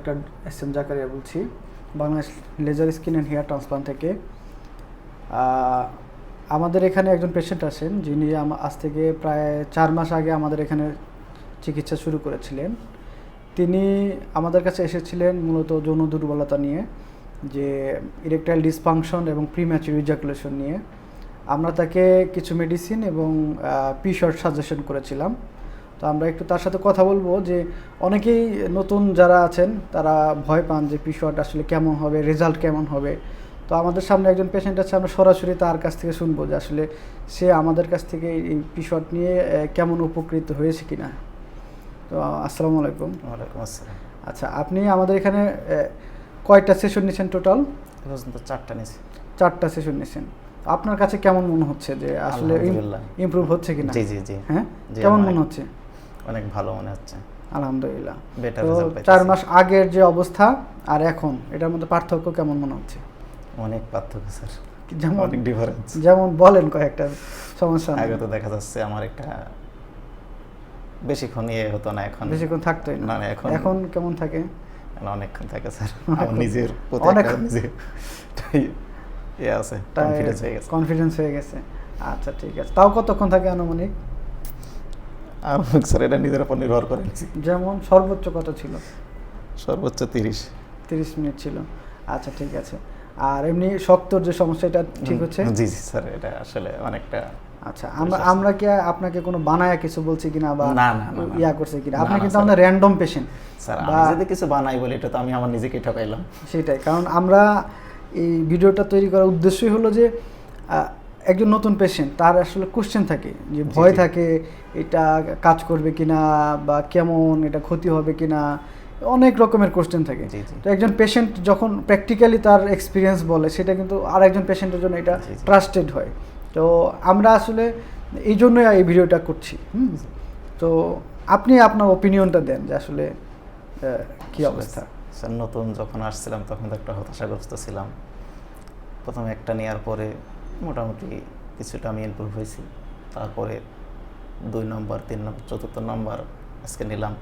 Doctor S M Zakaria বলছি। Bangladesh laser skin and hair transplant থেকে। আমাদের এখানে একজন পেশেন্ট আছেন, যিনি আজ থেকে প্রায় চার মাস আগে আমাদের এখানে চিকিৎসা শুরু করেছিলেন। তিনি আমাদের কাছে এসেছিলেন মূলত যৌন দুর্বলতা নিয়ে, যে ইরেকটাইল ডিসফাংশন এবং প্রিম্যাচুর ইজাকুলেশন নিয়ে। আমরা তাকে কিছু মেডিসিন এবং পি শর্ট সাজেশন করেছিলাম। তো আমরা একটু তার সাথে কথা বলব যে অনেকেই নতুন যারা আছেন তারা ভয় পান যে পি শর্ট আসলে কেমন হবে রেজাল্ট কেমন হবে। তো আমাদের সামনে একজন পেশেন্ট আছে আমরা সরাসরি তার কাছ থেকে শুনব যে আসলে সে আমাদের কাছ থেকে এই পি শর্ট নিয়ে কেমন উপকৃত হয়েছে কিনা। তো আসসালামু আলাইকুম। ওয়ালাইকুম আসসালাম। আচ্ছা আপনি আমাদের এখানে কয়টা সেশন নিয়েছেন টোটাল পর্যন্ত চারটা নিয়েছি চারটা সেশন নিয়েছেন আপনার কাছে কেমন মনে হচ্ছে যে আসলে ইমপ্রুভ হচ্ছে কিনা? জি জি জি। হ্যাঁ? কেমন মনে হচ্ছে? অনেক ভালো মনে হচ্ছে। আলহামদুলিল্লাহ। বেটার তো রেজাল্ট চার মাস আগের যে অবস্থা আর এখন এটার মধ্যে পার্থক্য কেমন মনে হচ্ছে? অনেক পার্থক্য স্যার। যেমন অনেক ডিফারেন্স যেমন বলেন কয়েকটা সমস্যা। আগে তো দেখা যাচ্ছে আমার একটা বেশিক্ষণ ইয়ে হতো না এখন বেশিক্ষণ থাকতোই না, না না, এখন- এখন কেমন থাকে? অনেকক্ষণ থাকে স্যার। আমার নিজের প্রতি অনেক- নিজের ইয়ে আছে কনফিডেন্স হয়ে গেছে। কনফিডেন্স হয়ে গেছে। আচ্ছা ঠিক আছে। তাও কতক্ষণ থাকে আনুমানিক? আর স্যার এটা নিজের উপর নির্ভর করে যেমন সর্বোচ্চ কত ছিল? সর্বোচ্চ তিরিশ। তিরিশ মিনিট ছিল। আচ্ছা ঠিক আছে। আর এমনি শক্তর যে সমস্যা এটা ঠিক হচ্ছে? জি জি স্যার এটা আসলে অনেকটা আচ্ছা আমরা আমরা কি আপনাকে কোনো বানায়া কিছু বলছি কিনা বা না, না। ইয়া করছে কিনা? আপনি কিন্তু। আমাদের র্যান্ডম পেশেন্ট স্যার আমি যদি কিছু বানাই বলি এটা তো আমি আমার নিজেকে ঠকাইলাম। সেটাই কারণ আমরা এই ভিডিওটা তৈরি করার উদ্দেশ্যই হলো যে একজন নতুন পেশেন্ট তার আসলে কোশ্চেন থাকে যে ভয় থাকে এটা কাজ করবে কিনা বা কেমন এটা ক্ষতি হবে কিনা অনেক রকমের কোশ্চেন থাকে। তো একজন পেশেন্ট যখন প্র্যাকটিক্যালি তার এক্সপিরিয়েন্স বলে সেটা কিন্তু আর একজন পেশেন্টের জন্য এটা। ট্রাস্টেড হয়। তো আমরা আসলে এই জন্যই এই ভিডিওটা করছি হুম? তো আপনি আপনার ওপিনিয়নটা দেন যে আসলে কি অবস্থা? স্যার নতুন যখন আসছিলাম তখন তো একটা হতাশাগ্রস্ত ছিলাম। প্রথমে একটা নেওয়ার পরে মোটামুটি কিছুটা আমি ইমপ্রুভ হয়েছি। তারপরে দুই নম্বর তিন নম্বর চতুর্থ নম্বর আজকে নিলাম।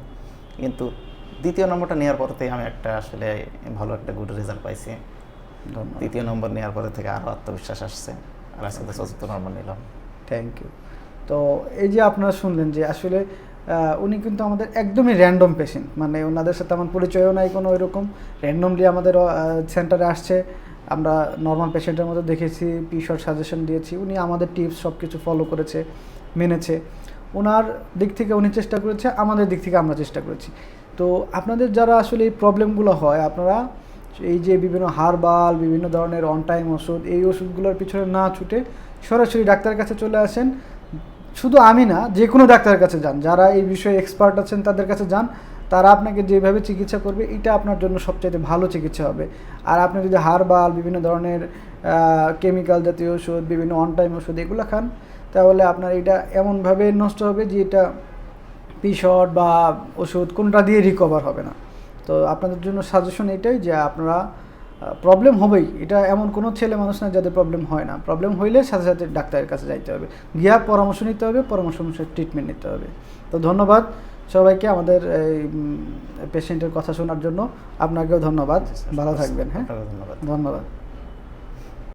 কিন্তু দ্বিতীয় নম্বরটা নেওয়ার পর থেকে আমি একটা আসলে ভালো একটা গুড রেজাল্ট পাইছি। দ্বিতীয় নম্বর নেওয়ার পরে থেকে আরও আত্মবিশ্বাস আসছে। আর আজকে চতুর্থ নম্বর নিলাম। থ্যাংক ইউ তো এই যে আপনারা শুনলেন যে আসলে উনি কিন্তু আমাদের একদমই র্যান্ডম পেশেন্ট মানে ওনাদের সাথে আমার পরিচয়ও নাই কোনো এরকম র্যান্ডমলি আমাদের সেন্টারে আসছে। আমরা নর্মাল পেশেন্টের মতো দেখেছি পিশর সাজেশন দিয়েছি, উনি আমাদের টিপস সব কিছু ফলো করেছে, মেনেছে। ওনার দিক থেকে উনি চেষ্টা করেছে, আমাদের দিক থেকে আমরা চেষ্টা করেছি। তো আপনাদের যারা আসলে এই প্রবলেমগুলো হয়, আপনারা এই যে বিভিন্ন হারবাল, বিভিন্ন ধরনের অন টাইম ওষুধ, এই ওষুধগুলোর পিছনে না ছুটে সরাসরি ডাক্তারের কাছে চলে আসেন। শুধু আমি না যে কোনো ডাক্তারের কাছে যান, যারা এই বিষয়ে এক্সপার্ট আছেন তাদের কাছে যান। তারা আপনাকে যেভাবে চিকিৎসা করবে, এটা আপনার জন্য সবচাইতে ভালো চিকিৎসা হবে। আর আপনি যদি হারবাল, বিভিন্ন ধরনের কেমিক্যাল জাতীয় ওষুধ, বিভিন্ন অন টাইম ওষুধ এগুলো খান, তাহলে আপনার এটা এমনভাবে নষ্ট হবে যে এটা পিশট বা ওষুধ কোনটা দিয়ে রিকভার হবে না। তো আপনাদের জন্য সাজেশন এটাই যে আপনারা প্রবলেম হবেই। এটা এমন কোনো ছেলে মানুষ না যাদের প্রবলেম হয় না। প্রবলেম হইলে সাথে সাথে ডাক্তারের কাছে যাইতে হবে। গিয়া পরামর্শ নিতে হবে, পরামর্শ অনুসারে ট্রিটমেন্ট নিতে হবে। তো ধন্যবাদ। সবাইকে আমাদের এই পেশেন্টের কথা শোনার জন্য আপনাকেও ধন্যবাদ। ভালো থাকবেন হ্যাঁ? ধন্যবাদ। ধন্যবাদ।